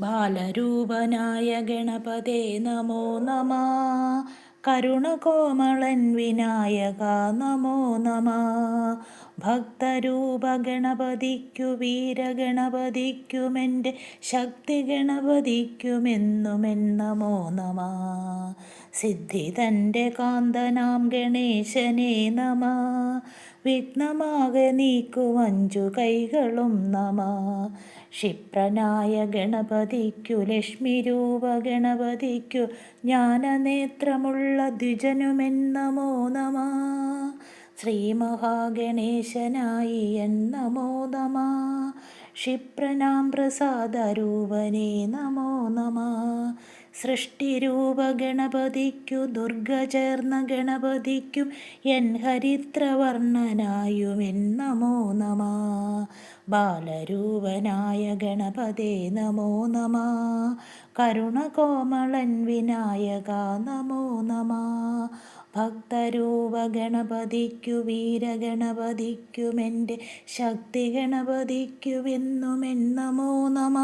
ബാലരൂപനായ ഗണപതേ നമോ നമ. കരുണകോമളൻ വിനായക നമോ നമ. ഭക്തരൂപ ഗണപതിക്കു വീരഗണപതിക്കുമെന്റെ ശക്തി ഗണപതിക്കുമെന്നുമെൻ നമോ നമ. സിദ്ധി തന്റെ കാന്തനാം ഗണേശനേ നമ. വിഘ്നമാകെ നീക്കുവഞ്ചു കൈകളും നമ. ക്ഷിപ്രനായ ഗണപതിക്കു ലക്ഷ്മി രൂപ ഗണപതിക്കു ജ്ഞാനനേത്രമുള്ള ദ്വിജനുമെന്നമോ നമ ശ്രീ മഹാഗണേശനായി എന്നമോ നമ. ക്ഷിപ്രനാം പ്രസാദരൂപനേ നമോ നമ. സൃഷ്ടിരൂപ ഗണപതിക്കു ദുർഗ ചേർന്ന ഗണപതിക്കും എൻ ഹരിത്രവർണനായും എൻ നമോ നമ. ബാലരൂപനായ ഗണപതേ നമോ നമ. കരുണകോമളൻ വിനായക നമോ നമ. ഭക്തരൂപ ഗണപതിക്കു വീരഗണപതിക്കുമെന്റെ ശക്തി ഗണപതിക്കുമെന്നുമെന്നമോ നമോ നമ.